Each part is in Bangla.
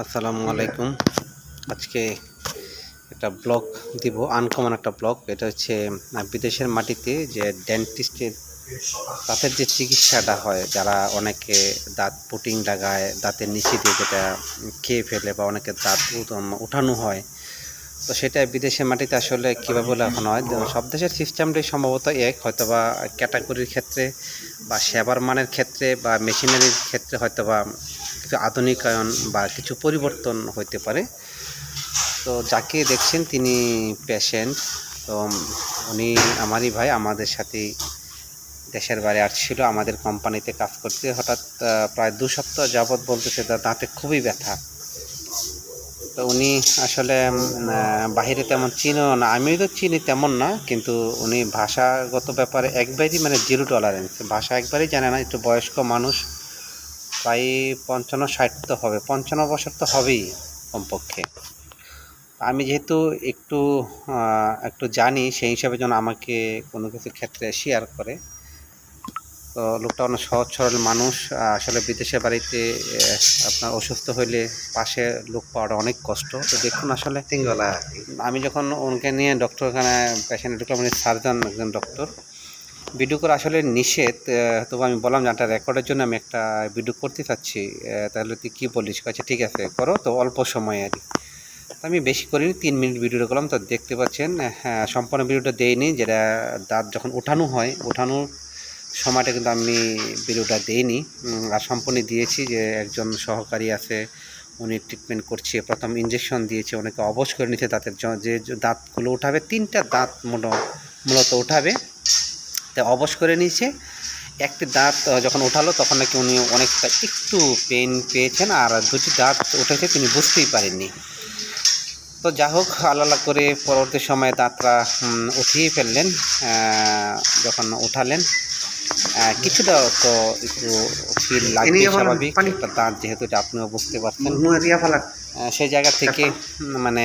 আসসালামু আলাইকুম। আজকে একটা ব্লগ দিব, আনকমন একটা ব্লগ। এটা হচ্ছে বিদেশের মাটিতে যে ডেন্টিস্টের দাঁতের যে চিকিৎসাটা হয়, যারা অনেকে দাঁত পুটিং লাগায়, দাঁতের নিচে দিয়ে যেটা খেয়ে ফেলে বা অনেকে দাঁত উঠানো হয়, তো সেটা বিদেশের মাটিতে আসলে কীভাবে লেখানো হয়? সব দেশের সিস্টেমটাই সম্ভবত এক, হয়তোবা ক্যাটাগরির ক্ষেত্রে বা সেবার মানের ক্ষেত্রে বা মেশিনারির ক্ষেত্রে হয়তোবা কিছু আধুনিকায়ন বা কিছু পরিবর্তন হতে পারে। তো যাকে দেখছেন তিনি পেশেন্ট তো উনি আমারই ভাই, আমাদের সাথেই দেশের বাইরে আসছিল, আমাদের কোম্পানিতে কাজ করতে হঠাৎ প্রায় দু সপ্তাহ যাবৎ বলতেছে দাঁতে খুবই ব্যথা। তো উনি আসলে বাহিরে তেমন চিনো না, আমিও তো চিনি তেমন না, কিন্তু উনি ভাষাগত ব্যাপারে একবারই মানে জিরো টলারেন্স ভাষা একবারই জানে না, একটু বয়স্ক মানুষ। প্রায় পঞ্চান্ন ষাট তো হবে পঞ্চান্ন বছর তো হবেই কমপক্ষে। আমি যেহেতু একটু একটু জানি সেই হিসাবে যেন আমাকে কোনো কিছু ক্ষেত্রে শেয়ার করে। তো লোকটা অনেক সহজ সরল মানুষ আসলে বিদেশে বাড়িতে আপনার অসুস্থ হইলে পাশে লোক পাওয়াটা অনেক কষ্ট। তো দেখুন আসলে তিনগলা আমি যখন ওনাকে নিয়ে ডক্টর ডক্টরখানে পেশেন্ট ঢুকলাম সার্জন একজন ডক্টর ভিডিও করা আসলে নিষেধ তবু আমি বললাম যে একটা রেকর্ডের জন্য আমি একটা ভিডিও করতে চাচ্ছি তাহলে তুই কী বলিস? আচ্ছা ঠিক আছে, করো, তো অল্প সময় আর আমি বেশি করিনি, তিন মিনিট ভিডিওটা করলাম, তো দেখতে পাচ্ছেন হ্যাঁ সম্পূর্ণ ভিডিওটা দেইনি, যেটা দাঁত যখন ওঠানো হয়, ওঠানোর সময়টা কিন্তু আমি ভিডিওটা দেইনি আর সম্পূর্ণ দিয়েছি যে একজন সহকারী আছে, উনি ট্রিটমেন্ট করছে, প্রথম ইঞ্জেকশন দিয়েছে অনেকে অবশ করে নিচ্ছে দাঁতের যে দাঁতগুলো উঠাবে, তিনটা দাঁত মূল- মূলত উঠাবে তা অবশ করে নিয়েছে। একটি দাঁত যখন উঠালো, তখন নাকি উনি অনেকটা একটু পেন পেয়েছেন, আর দুটি দাঁত উঠেছে তিনি বুঝতেই পারেননি। তো যা হোক আলাদা করে পরবর্তী সময়ে দাঁতরা উঠিয়ে ফেললেন যখন উঠালেন কিছুটা তো একটু ফিল লাগবে স্বাভাবিক দাঁত যেহেতু এটা আপনিও বুঝতে পারছেন। সেই জায়গা থেকে মানে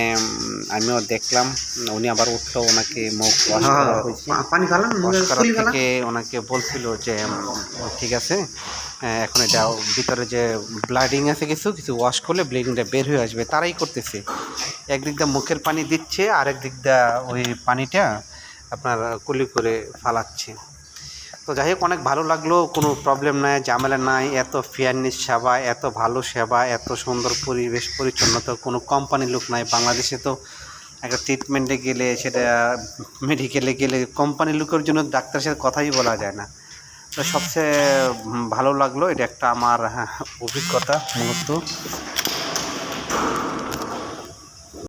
আমিও দেখলাম উনি আবার উঠল ওনাকে মুখ হ্যাঁ, ফালান থেকে ওনাকে বলছিল যে ঠিক আছে এখন এটা ভিতরে যে ব্লাডিং আছে কিছু কিছু ওয়াশ করলে ব্লিডিংটা বের হয়ে আসবে। তারাই করতেছে। একদিক দিয়ে মুখের পানি দিচ্ছে আর একদিক দিয়ে ওই পানিটা আপনার কুলি করে ফালাচ্ছে। তো যাই হোক, অনেক ভালো লাগল, কোনো প্রবলেম নাই, ঝামেলা নাই, এত ফেয়ারনেস সেবা, এত ভালো সেবা, এত সুন্দর পরিবেশ পরিচ্ছন্নতা, কোনো কোম্পানির লোক নাই, বাংলাদেশে তো একটা ট্রিটমেন্টে গেলে, সেটা মেডিকেলে গেলে কোম্পানির লোকের জন্য ডাক্তারের সাথে কথাই বলা যায় না। তো সবচেয়ে ভালো লাগল, এটা একটা আমার অভিজ্ঞতা, মূলত।